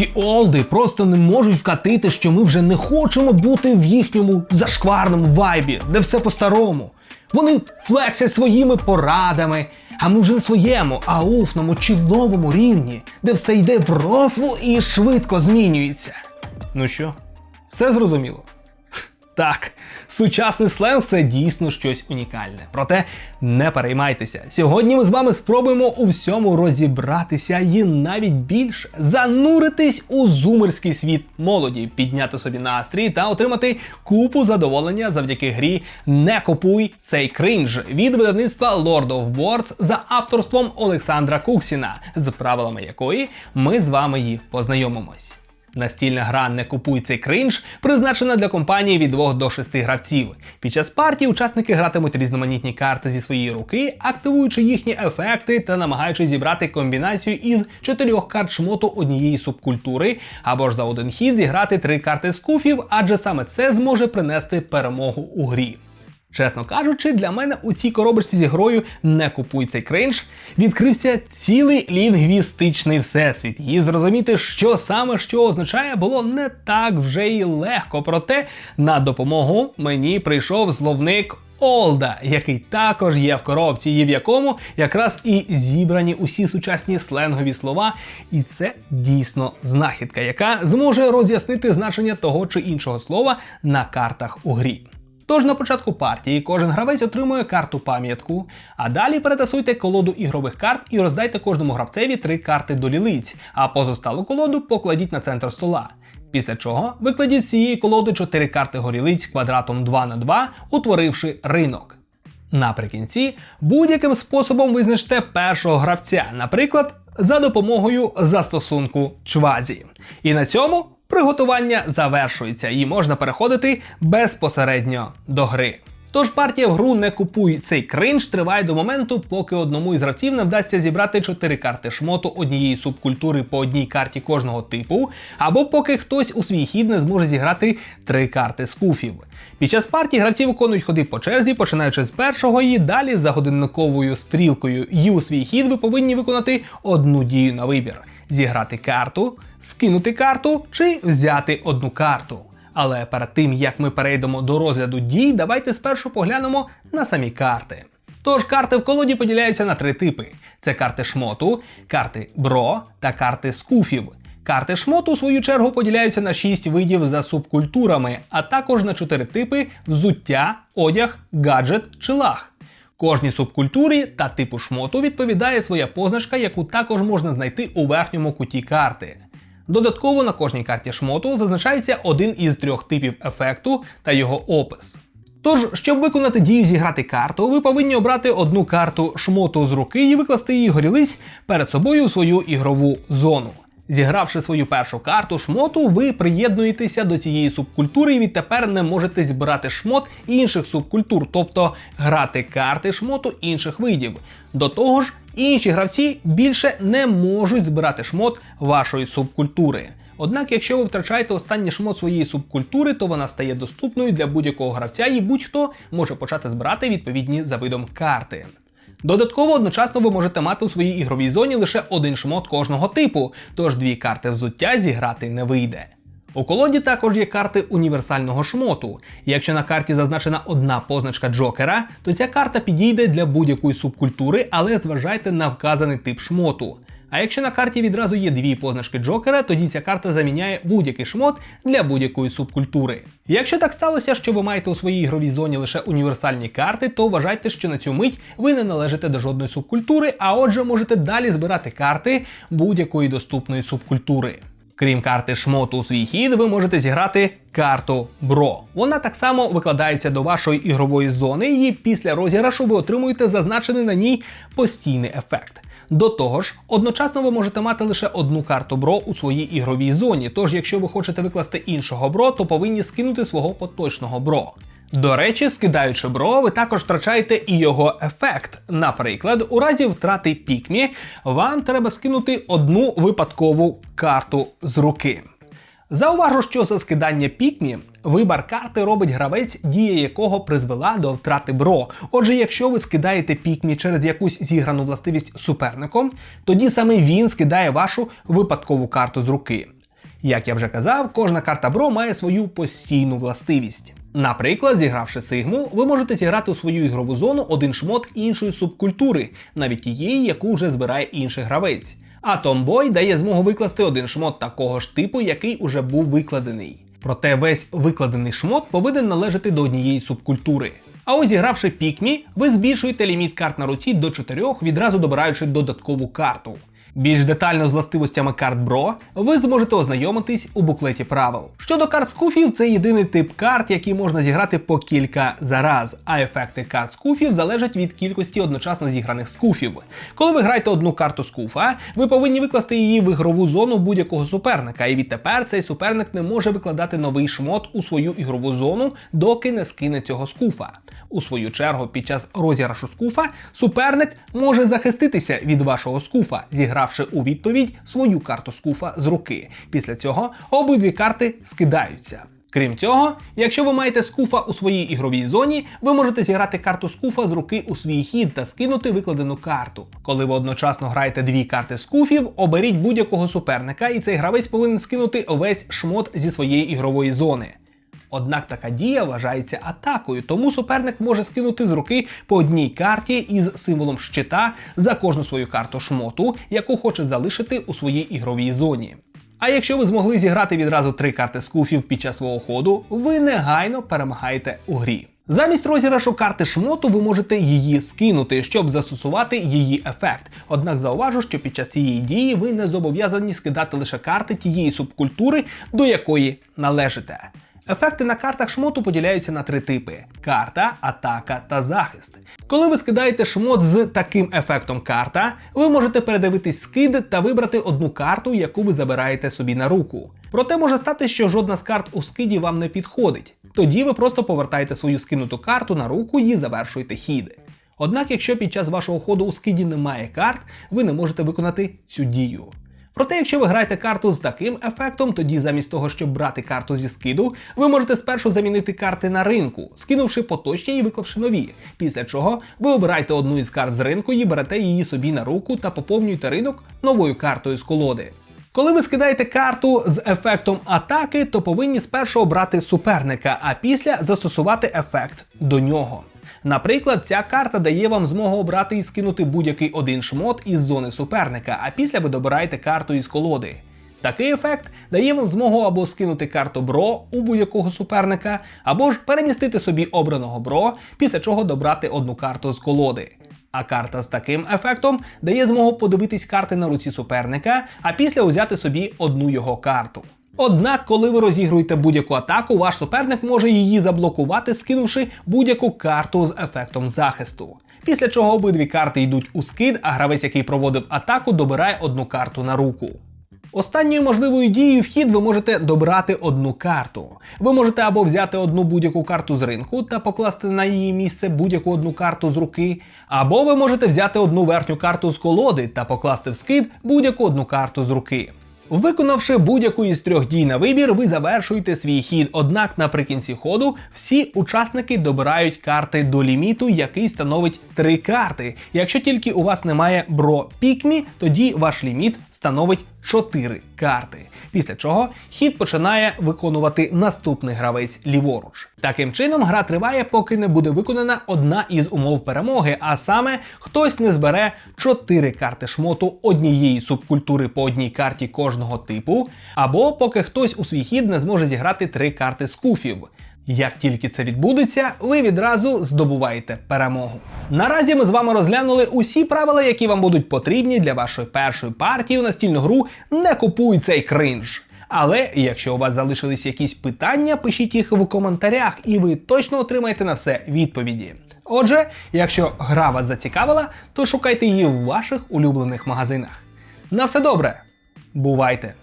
Ті олди просто не можуть вкатити, що ми вже не хочемо бути в їхньому зашкварному вайбі, де все по-старому. Вони флексять своїми порадами, а ми вже на своєму ауфному чи новому рівні, де все йде в рофлу і швидко змінюється. Ну що, все зрозуміло? Так, сучасний сленг це дійсно щось унікальне. Проте не переймайтеся. Сьогодні ми з вами спробуємо у всьому розібратися і навіть більше зануритись у зумерський світ молоді, підняти собі настрій та отримати купу задоволення завдяки грі Не купуй цей кринж від видавництва Lord of Boards за авторством Олександра Куксіна, з правилами якої ми з вами її познайомимось. Настільна гра Не купуй цей кринж призначена для компанії від 2 до 6 гравців. Під час партії учасники гратимуть різноманітні карти зі своєї руки, активуючи їхні ефекти та намагаючись зібрати комбінацію із чотирьох карт шмоту однієї субкультури, або ж за один хід зіграти три карти скуфів, адже саме це зможе принести перемогу у грі. Чесно кажучи, для мене у цій коробочці зі грою не купуй цей кринж. Відкрився цілий лінгвістичний всесвіт. І зрозуміти, що саме що означає, було не так вже й легко. Проте на допомогу мені прийшов зловник. Олда, який також є в коробці, і в якому якраз і зібрані усі сучасні сленгові слова, і це дійсно знахідка, яка зможе роз'яснити значення того чи іншого слова на картах у грі. Тож на початку партії кожен гравець отримує карту пам'ятку, а далі перетасуйте колоду ігрових карт і роздайте кожному гравцеві три карти до лілиць, а позосталу колоду покладіть на центр стола. Після чого викладіть з цієї колоди 4 карти горілиць квадратом 2 на 2, утворивши ринок. Наприкінці будь-яким способом визначте першого гравця, наприклад, за допомогою застосунку чвазі. І на цьому приготування завершується і можна переходити безпосередньо до гри. Тож партія в гру не купуй цей кринж триває до моменту, поки одному із гравців не вдасться зібрати 4 карти шмоту однієї субкультури по одній карті кожного типу, або поки хтось у свій хід не зможе зіграти 3 карти скуфів. Під час партії гравці виконують ходи по черзі, починаючи з першого і далі за годинниковою стрілкою і у свій хід ви повинні виконати одну дію на вибір: зіграти карту, скинути карту чи взяти одну карту. Але перед тим як ми перейдемо до розгляду дій, давайте спершу поглянемо на самі карти. Тож карти в колоді поділяються на три типи: це карти шмоту, карти бро та карти скуфів. Карти шмоту, у свою чергу, поділяються на 6 видів за субкультурами, а також на 4 типи взуття, одяг, гаджет чи лаг. Кожній субкультурі та типу шмоту відповідає своя позначка, яку також можна знайти у верхньому куті карти. Додатково на кожній карті шмоту зазначається один із трьох типів ефекту та його опис. Тож, щоб виконати дію зіграти карту, ви повинні обрати одну карту шмоту з руки і викласти її горілиць перед собою у свою ігрову зону. Зігравши свою першу карту шмоту, ви приєднуєтеся до цієї субкультури і відтепер не можете збирати шмот інших субкультур, тобто грати карти шмоту інших видів. До того ж, інші гравці більше не можуть збирати шмот вашої субкультури. Однак, якщо ви втрачаєте останній шмот своєї субкультури, то вона стає доступною для будь-якого гравця, і будь-хто може почати збирати відповідні за видом карти. Додатково одночасно ви можете мати у своїй ігровій зоні лише один шмот кожного типу, тож дві карти взуття зіграти не вийде. У колоді також є карти універсального шмоту. Якщо на карті зазначена одна позначка Джокера, то ця карта підійде для будь-якої субкультури, але зважайте на вказаний тип шмоту. А якщо на карті відразу є дві позначки Джокера, тоді ця карта заміняє будь-який шмот для будь-якої субкультури. Якщо так сталося, що ви маєте у своїй ігровій зоні лише універсальні карти, то вважайте, що на цю мить ви не належите до жодної субкультури, а отже, можете далі збирати карти будь-якої доступної субкультури. Крім карти шмоту у свій хід, ви можете зіграти карту Бро. Вона так само викладається до вашої ігрової зони, і після розіграшу ви отримуєте зазначений на ній постійний ефект. До того ж, одночасно ви можете мати лише одну карту бро у своїй ігровій зоні. Тож, якщо ви хочете викласти іншого бро, то повинні скинути свого поточного бро. До речі, скидаючи бро, ви також втрачаєте і його ефект. Наприклад, у разі втрати пікмі вам треба скинути одну випадкову карту з руки. Зауважу, що за скидання пікмі вибір карти робить гравець, дія якого призвела до втрати бро. Отже, якщо ви скидаєте пікмі через якусь зіграну властивість суперником, тоді саме він скидає вашу випадкову карту з руки. Як я вже казав, кожна карта Бро має свою постійну властивість. Наприклад, зігравши Сигму, ви можете зіграти у свою ігрову зону один шмот іншої субкультури, навіть тієї, яку вже збирає інший гравець. А Tomboy дає змогу викласти один шмот такого ж типу, який уже був викладений. Проте весь викладений шмот повинен належати до однієї субкультури. А ось зігравши пікмі, ви збільшуєте ліміт карт на руці до 4, відразу добираючи додаткову карту. Більш детально з властивостями карт Бро ви зможете ознайомитись у буклеті правил. Щодо карт скуфів, це єдиний тип карт, які можна зіграти по кілька за раз, а ефекти карт скуфів залежать від кількості одночасно зіграних скуфів. Коли ви граєте одну карту скуфа, ви повинні викласти її в ігрову зону будь-якого суперника, і відтепер цей суперник не може викладати новий шмот у свою ігрову зону, доки не скине цього скуфа. У свою чергу, під час розіграшу скуфа, суперник може захиститися від вашого скуфа, зігравши у відповідь свою карту скуфа з руки. Після цього обидві карти скидаються. Крім цього, якщо ви маєте скуфа у своїй ігровій зоні, ви можете зіграти карту скуфа з руки у свій хід та скинути викладену карту. Коли ви одночасно граєте дві карти скуфів, оберіть будь-якого суперника, і цей гравець повинен скинути увесь шмот зі своєї ігрової зони. Однак така дія вважається атакою, тому суперник може скинути з руки по одній карті із символом щита за кожну свою карту шмоту, яку хоче залишити у своїй ігровій зоні. А якщо ви змогли зіграти відразу три карти скуфів під час свого ходу, ви негайно перемагаєте у грі. Замість розіграшу карти шмоту ви можете її скинути, щоб застосувати її ефект. Однак зауважу, що під час цієї дії ви не зобов'язані скидати лише карти тієї субкультури, до якої належите. Ефекти на картах шмоту поділяються на три типи: карта, атака та захист. Коли ви скидаєте шмот з таким ефектом карта, ви можете передивитись скид та вибрати одну карту, яку ви забираєте собі на руку. Проте може стати, що жодна з карт у скиді вам не підходить. Тоді ви просто повертаєте свою скинуту карту на руку і завершуєте хід. Однак, якщо під час вашого ходу у скиді немає карт, ви не можете виконати цю дію. Проте, якщо ви граєте карту з таким ефектом, тоді замість того, щоб брати карту зі скиду, ви можете спершу замінити карти на ринку, скинувши поточні і виклавши нові. Після чого ви обираєте одну із карт з ринку і берете її собі на руку та поповнюєте ринок новою картою з колоди. Коли ви скидаєте карту з ефектом атаки, то повинні спершу обрати суперника, а після застосувати ефект до нього. Наприклад, ця карта дає вам змогу обрати і скинути будь-який один шмот із зони суперника, а після ви добираєте карту із колоди. Такий ефект дає вам змогу або скинути карту бро у будь-якого суперника, або ж перемістити собі обраного бро, після чого добрати одну карту з колоди. А карта з таким ефектом дає змогу подивитись карти на руці суперника, а після узяти собі одну його карту. Однак, коли ви розігруєте будь-яку атаку, ваш суперник може її заблокувати, скинувши будь-яку карту з ефектом захисту. Після чого обидві карти йдуть у скид, а гравець, який проводив атаку, добирає одну карту на руку. Останньою можливою дією в хід ви можете добрати одну карту. Ви можете або взяти одну будь-яку карту з ринку та покласти на її місце будь-яку одну карту з руки, або ви можете взяти одну верхню карту з колоди та покласти в скид будь-яку одну карту з руки. Виконавши будь-яку із трьох дій на вибір, ви завершуєте свій хід. Однак наприкінці ходу всі учасники добирають карти до ліміту, який становить три карти. Якщо тільки у вас немає бро пікмі, тоді ваш ліміт становить 4 карти. Після чого хід починає виконувати наступний гравець ліворуч. Таким чином, гра триває, поки не буде виконана одна із умов перемоги, а саме хтось не збере 4 карти шмоту однієї субкультури по одній карті кожного типу, або поки хтось у свій хід не зможе зіграти 3 карти скуфів. Як тільки це відбудеться, ви відразу здобуваєте перемогу. Наразі ми з вами розглянули усі правила, які вам будуть потрібні для вашої першої партії у настільну гру. Не купуй цей кринж. Але якщо у вас залишились якісь питання, пишіть їх в коментарях, і ви точно отримаєте на все відповіді. Отже, якщо гра вас зацікавила, то шукайте її в ваших улюблених магазинах. На все добре, бувайте!